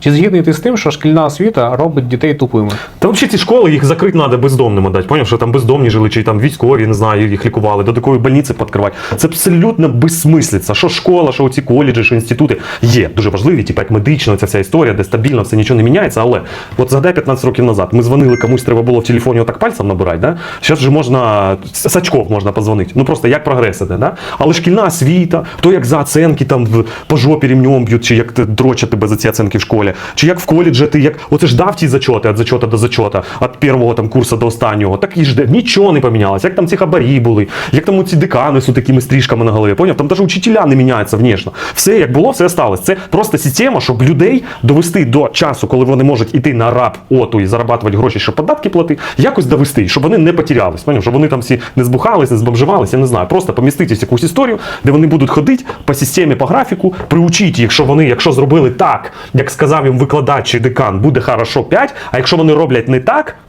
Чи згідний ти з тим, що шкільна освіта робить дітей тупими? Та взагалі ці школи їх закрити треба бездомним дати. Поняв, що там бездомні жили, чи там військові, не знаю, їх лікували, до такої больниці підкривати. Це абсолютно безсмислиця. Що школа, що ці коледжі, що інститути є дуже важливі, типу як медична ця вся історія, де стабільно все нічого не міняється. Але от згадай 15 років назад. Ми дзвонили комусь, треба було в телефоні отак пальцем набирати. Да? Зараз вже можна з очков можна позвонити. Ну просто як прогрес іде. Да? Але шкільна освіта, то як за оценки там по жопі рівнем б'ють, чи як дрочать тебе за ці оценки в школі, чи як в коледжі ти як оце ж дав ті зачоти від зачота до зачота, від першого там курсу до останнього. Так і ж нічого не помінялося. Як там ці хабарі були, як там ці декани з такими стрижками на голові. Поняв? Там навіть учителя не міняються внешне. Все як було, все осталось. Це просто система, щоб людей довести до часу, коли вони можуть іти на раб оту і зарабатувати гроші, щоб податки платити, якось довести, щоб вони не потерялись. Поняв? Щоб вони там всі не збухались, не збомживались, я не знаю. Просто поміститись якусь історію, де вони будуть ходити по системі, по графіку, приучіть їх, що вони, якщо зробили так, як сказав їм викладач чи декан, буде хорошо 5, а якщо вони роблять не так,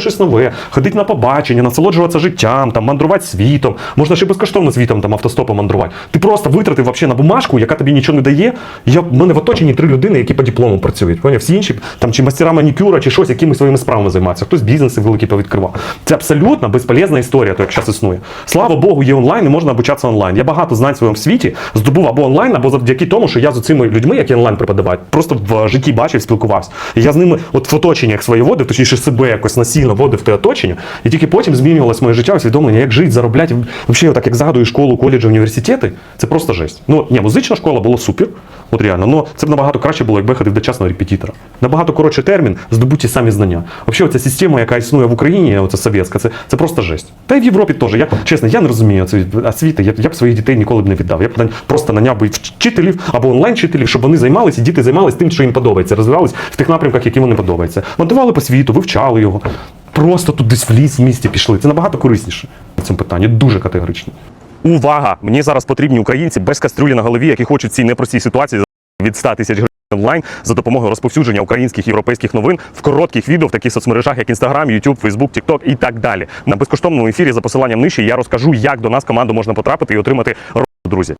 щось нове, ходити на побачення, насолоджуватися життям, там мандрувати світом. Можна ще безкоштовно світом там автостопом мандрувати. Ти просто витратив вообще на бумажку, яка тобі нічого не дає. Я в мене в оточенні три людини, які по диплому працюють. Поняв? Всі інші там чи мастера манікюра, чи щось, якимись своїми справами займаються. Хтось бізнеси великі повідкривав. Це абсолютно безполезна історія, то як зараз існує. Слава Богу, є онлайн і можна обучатися онлайн. Я багато знань в своєму світі здобув або онлайн, або завдяки тому, що я з цими людьми, які онлайн преподавають, просто в житті бачив, спілкувався. І я з ними от в оточеннях своє водив, точніше себе якось насильно водив в те оточення, і тільки потім змінювалось моє життя, усвідомлення, як жити, заробляти. Взагалі, так як згадую школу, коледжі, університети, це просто жесть. Ну, ні, музична школа була супер, от реально, але це б набагато краще було, якби ходив до частного репетитора. Набагато коротший термін, здобуті самі знання. Взагалі, ця система, яка існує в Україні, оця совєтська, це, це просто жесть. Та й в Європі теж. Я чесно, я не розумію освіти. Я, я б своїх дітей ніколи б не віддав. Я б просто наняв би вчителів або онлайн-вчителів, щоб вони займалися, і діти займалися тим, що їм подобається, розвивались в тих напрямках, які вони подобаються. Мандували по світу, вивчали його. Просто тут десь в ліс в місті пішли. Це набагато корисніше в цьому питанні. Дуже категорично. Увага! Мені зараз потрібні українці без кастрюлі на голові, які хочуть цій непростій ситуації від 100 тисяч гривень онлайн за допомогою розповсюдження українських європейських новин в коротких відео в таких соцмережах, як Instagram, YouTube, Facebook, TikTok і так далі. На безкоштовному ефірі за посиланням нижче я розкажу, як до нас команду можна потрапити і отримати роботу, друзі.